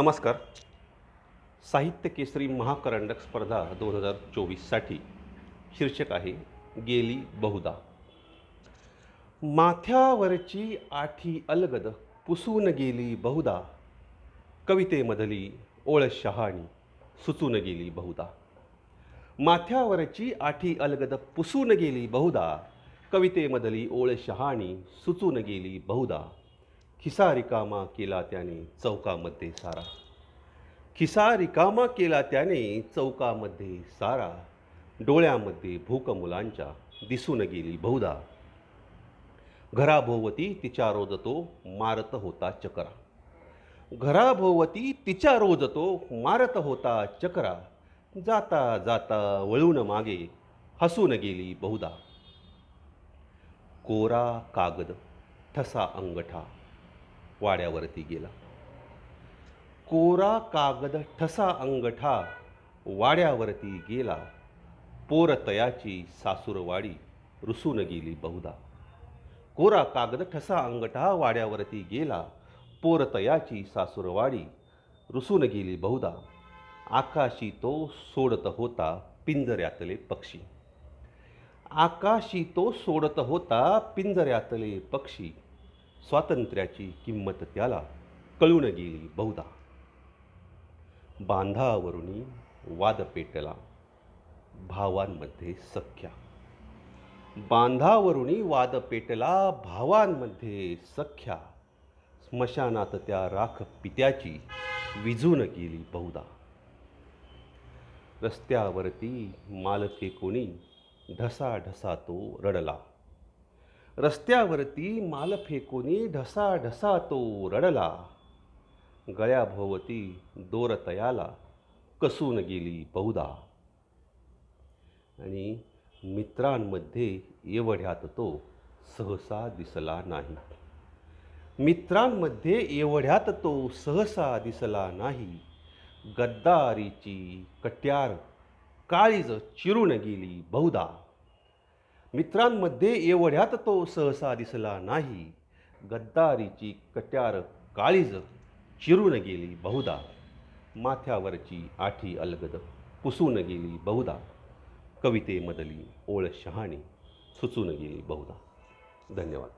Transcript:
नमस्कार. साहित्य केसरी महाकरंडक स्पर्धा दोन हजार चोवीससाठी शीर्षक आहे गेली बहुदा माथ्यावरची आठी अलगद पुसून गेली बहुदा कवितेमधली ओळ शहाणी सुचून गेली बहुदा माथ्यावरची आठी अलगद पुसून गेली बहुदा कवितेमधली ओळ शहाणी सुचून गेली बहुदा खिसा रिकामा केला त्याने चौकामध्ये सारा. खिसा रिकामा केला त्याने चौकामध्ये सारा. डोळ्यामध्ये भूक मुलांच्या दिसून गेली बहुधा. घराभोवती तिच्या रोज तो मारत होता चकरा. घराभोवती तिच्या रोज तो मारत होता चकरा. जाता जाता वळून मागे हसून गेली बहुधा. कोरा कागद ठसा अंगठा. वाड्यावरती गेला. कोरा कागद ठसा अंगठा वाड्यावरती गेला. पोरतयाची सासूरवाडी रुसून गेली बहुदा कोरा कागद ठसा अंगठा वाड्यावरती गेला. पोरतयाची सासूरवाडी रुसून गेली बहुदा आकाशी तो सोडत होता पिंजऱ्यातले पक्षी. आकाशी तो सोडत होता पिंजऱ्यातले पक्षी. स्वातंत्र्याची किंमत त्याला कळून गेली बहुधा. बांधावरुणी वाद पेटला भावांमध्ये सख्या. बांधावरुणी वाद पेटला भावांमध्ये सख्या. स्मशानात त्या राख पित्याची विजून गेली बहुधा. रस्त्यावरती मालके कोणी ढसा ढसा तो रडला. रस्त्यावरती माल फेकोणी ढसा ढसा तो रडला. गळ्याभोवती दोर तयाला कसून गेली बहुधा आणि मित्रांमध्ये एवढ्यात तो सहसा दिसला नाही. मित्रांमध्ये एवढ्यात तो सहसा दिसला नाही. गद्दारीची कट्यार काळीज चिरून गेली बहुधा मित्रांमध्ये एवढ्यात तो सहसा दिसला नाही. गद्दारीची कट्यार काळीज चिरून गेली बहुधा. माथ्यावरची आठी अलगद पुसून गेली बहुधा. कवितेमधली ओळ शहाणी सुचून गेली बहुधा. धन्यवाद.